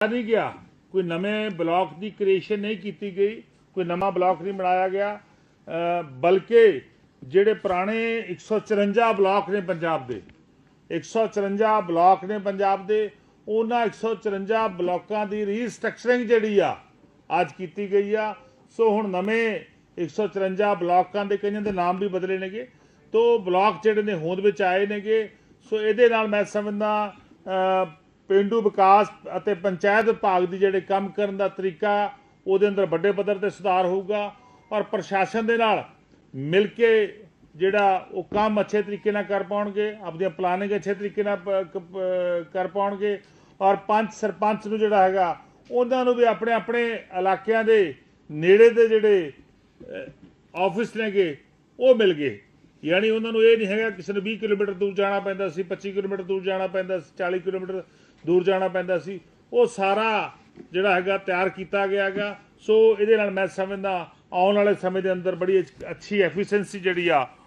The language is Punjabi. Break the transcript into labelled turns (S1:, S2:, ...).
S1: ਨਹੀਂ ਗਿਆ। ਕੋਈ ਨਵੇਂ ਬਲਾਕ ਦੀ ਕ੍ਰੀਏਸ਼ਨ ਨਹੀਂ ਕੀਤੀ ਗਈ, ਕੋਈ ਨਵਾਂ ਬਲਾਕ ਨਹੀਂ ਬਣਾਇਆ ਗਿਆ। ਬਲਕਿ ਜਿਹੜੇ ਪੁਰਾਣੇ 154 ਬਲਾਕ ਨੇ ਪੰਜਾਬ ਦੇ 154 ਬਲਾਕ ਨੇ ਪੰਜਾਬ ਦੇ, ਉਹਨਾਂ 154 ਬਲਾਕਾਂ ਦੀ ਰੀਸਟਰਕਚਰਿੰਗ ਜਿਹੜੀ ਆ, ਅੱਜ ਕੀਤੀ ਗਈ ਆ। ਸੋ ਹੁਣ ਨਵੇਂ 154 ਬਲਾਕਾਂ ਦੇ ਕਈਆਂ ਦੇ ਨਾਮ ਵੀ ਬਦਲੇ ਨੇਗੇ। ਤੋ ਬਲਾਕ ਜਿਹੜੇ ਨੇ ਹੋਂਦ ਵਿੱਚ ਆਏ ਨੇਗੇ। ਸੋ ਇਹਦੇ ਨਾਲ ਮੈਂ ਸਮਝਦਾ ਪਿੰਡੂ ਵਿਕਾਸ ਅਤੇ ਪੰਚਾਇਤ ਵਿਭਾਗ ਦੀ ਜਿਹੜੇ ਕੰਮ ਕਰਨ ਦਾ ਤਰੀਕਾ, ਉਹਦੇ ਅੰਦਰ ਵੱਡੇ ਪੱਧਰ ਤੇ ਸੁਧਾਰ ਹੋਊਗਾ। ਔਰ ਪ੍ਰਸ਼ਾਸਨ ਦੇ ਨਾਲ ਮਿਲ ਕੇ ਜਿਹੜਾ ਉਹ ਕੰਮ ਅੱਛੇ ਤਰੀਕੇ ਨਾਲ ਕਰ ਪਾਉਣਗੇ, ਆਪਣੀਆਂ ਪਲਾਨਿੰਗ ਅੱਛੇ ਤਰੀਕੇ ਨਾਲ ਕਰ ਪਾਉਣਗੇ। ਔਰ ਪੰਚ, ਸਰਪੰਚ ਨੂੰ ਜਿਹੜਾ ਹੈਗਾ, ਉਹਨਾਂ ਨੂੰ ਵੀ ਆਪਣੇ ਆਪਣੇ ਇਲਾਕਿਆਂ ਦੇ ਨੇੜੇ ਦੇ ਜਿਹੜੇ ਆਫਿਸ ਨੇਗੇ, ਉਹ ਮਿਲ ਗਏ। ਯਾਨੀ ਉਹਨਾਂ ਨੂੰ ਇਹ ਨਹੀਂ ਹੈਗਾ ਕਿਸੇ ਨੂੰ 20 ਕਿਲੋਮੀਟਰ ਦੂਰ ਜਾਣਾ ਪੈਂਦਾ ਸੀ 25 ਕਿਲੋਮੀਟਰ ਦੂਰ ਜਾਣਾ ਪੈਂਦਾ ਸੀ 40 ਕਿਲੋਮੀਟਰ ਦੂਰ ਜਾਣਾ ਪੈਂਦਾ ਸੀ, ਉਹ ਸਾਰਾ ਜਿਹੜਾ ਹੈਗਾ ਤਿਆਰ ਕੀਤਾ ਗਿਆ ਹੈਗਾ। ਸੋ ਇਹਦੇ ਨਾਲ ਮੈਂ ਸਮਝਦਾ, ਆਉਣ ਵਾਲੇ ਸਮੇਂ ਦੇ ਅੰਦਰ ਬੜੀ ਅੱਛ- ਅੱਛੀ ਐਫੀਸ਼ੀਐਂਸੀ ਜਿਹੜੀ ਆ